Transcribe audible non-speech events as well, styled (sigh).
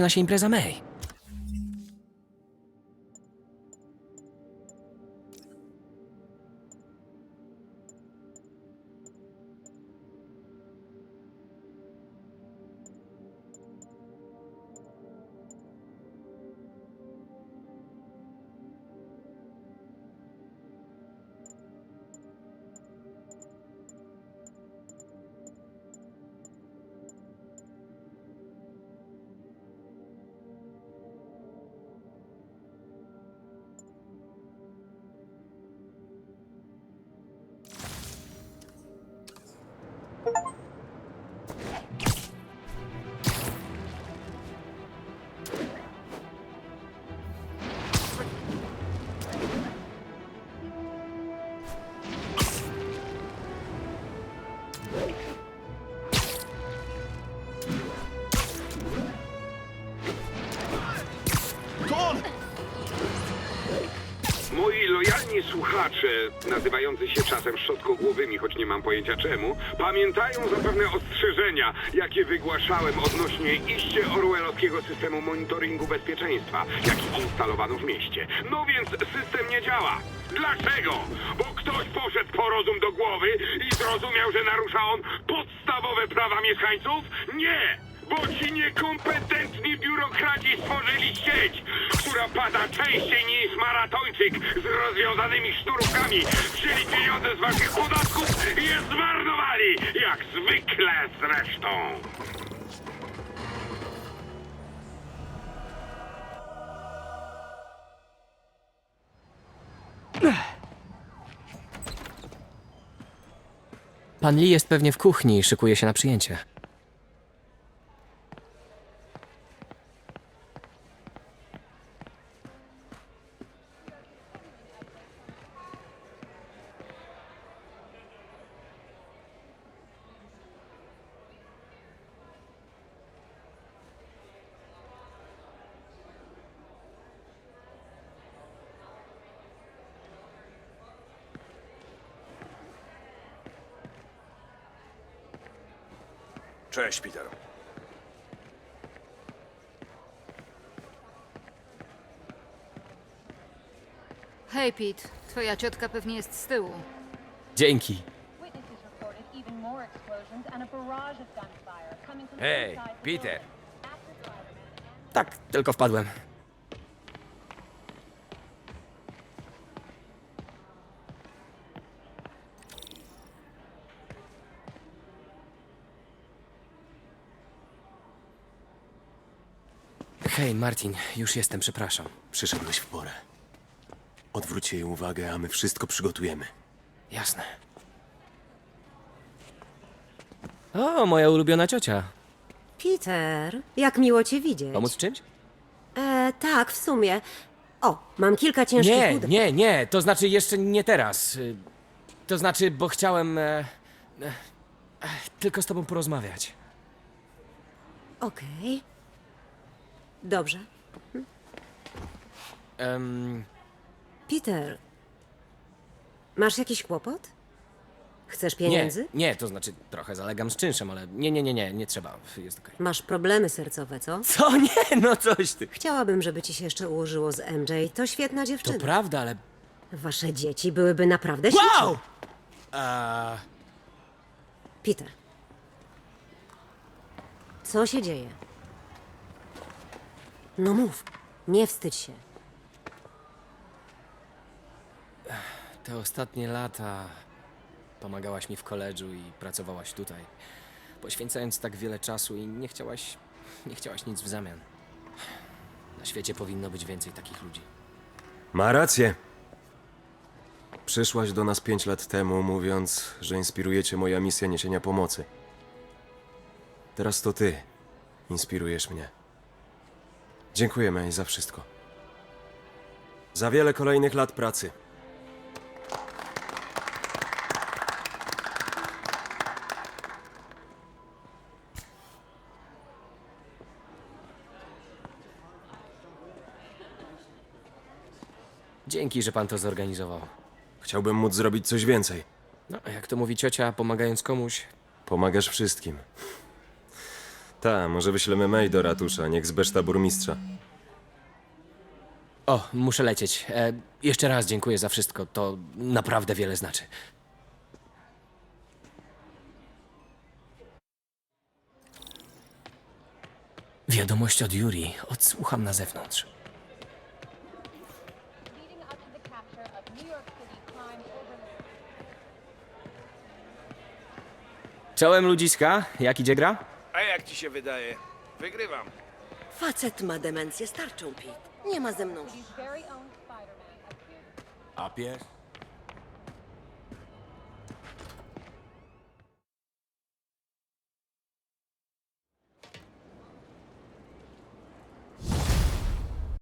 Zaczyna się impreza May. Lojalni słuchacze, nazywający się czasem szczotkogłowymi, choć nie mam pojęcia czemu, pamiętają zapewne ostrzeżenia, jakie wygłaszałem odnośnie iście orwellowskiego systemu monitoringu bezpieczeństwa, jaki instalowano w mieście. No więc system nie działa. Dlaczego? Bo ktoś poszedł po rozum do głowy i zrozumiał, że narusza on podstawowe prawa mieszkańców? Nie! Bo ci niekompetentni biurokraci stworzyli sieć, która pada częściej niż maratończyk z rozwiązanymi sznurówkami. Wzięli pieniądze z waszych podatków i je zmarnowali, jak zwykle zresztą. Pan Lee jest pewnie w kuchni i szykuje się na przyjęcie. Cześć, Peter. Hej, Pete. Twoja ciotka pewnie jest z tyłu. Dzięki. Witnesses reported even more explosions Hej, Martin, już jestem, przepraszam. Przyszedłeś w porę. Odwróć jej uwagę, a my wszystko przygotujemy. Jasne. O, moja ulubiona ciocia. Peter, jak miło cię widzieć. Pomóc w czymś? E, tak, w sumie. O, mam kilka ciężkich Nie, nie, nie, to znaczy jeszcze nie teraz. Y, To znaczy, bo chciałem e, e, e, tylko z tobą porozmawiać. Okej. Dobrze. Em, Peter, masz jakiś kłopot? Chcesz nie, pieniędzy? nie, to znaczy trochę zalegam z czynszem, ale nie, nie, nie, nie, nie trzeba, jest okej. Masz problemy sercowe, co? Co? (laughs) Nie, no coś ty. Chciałabym, żeby ci się jeszcze ułożyło z MJ. To świetna To dziewczyna. prawda, ale... Wasze dzieci byłyby naprawdę śliczne. Wow! A, Peter. Co się dzieje? No mów. Nie wstydź się. te ostatnie lata pomagałaś mi w koledżu i pracowałaś tutaj, poświęcając tak wiele czasu i nie chciałaś, nie chciałaś nic w zamian. Na świecie powinno być więcej takich ludzi. Ma rację. Przyszłaś do nas pięć lat temu, mówiąc, że inspiruje cię moja misja niesienia pomocy. Teraz to ty inspirujesz mnie. Dziękuję, May, za wszystko. Za wiele kolejnych lat pracy. Dzięki, że pan to zorganizował. Chciałbym móc zrobić coś więcej. No, a jak to mówi ciocia, pomagając komuś, Pomagasz wszystkim. Ta, może wyślemy mail do ratusza, niech zbeszta burmistrza. O, muszę lecieć. E, jeszcze raz dziękuję za wszystko. To naprawdę wiele znaczy. Wiadomość od Yuri. Odsłucham na zewnątrz. Czołem ludziska. Jak idzie gra? A jak ci się wydaje? Wygrywam. Facet ma demencję starczą, Pete. Nie ma ze mną. A pies?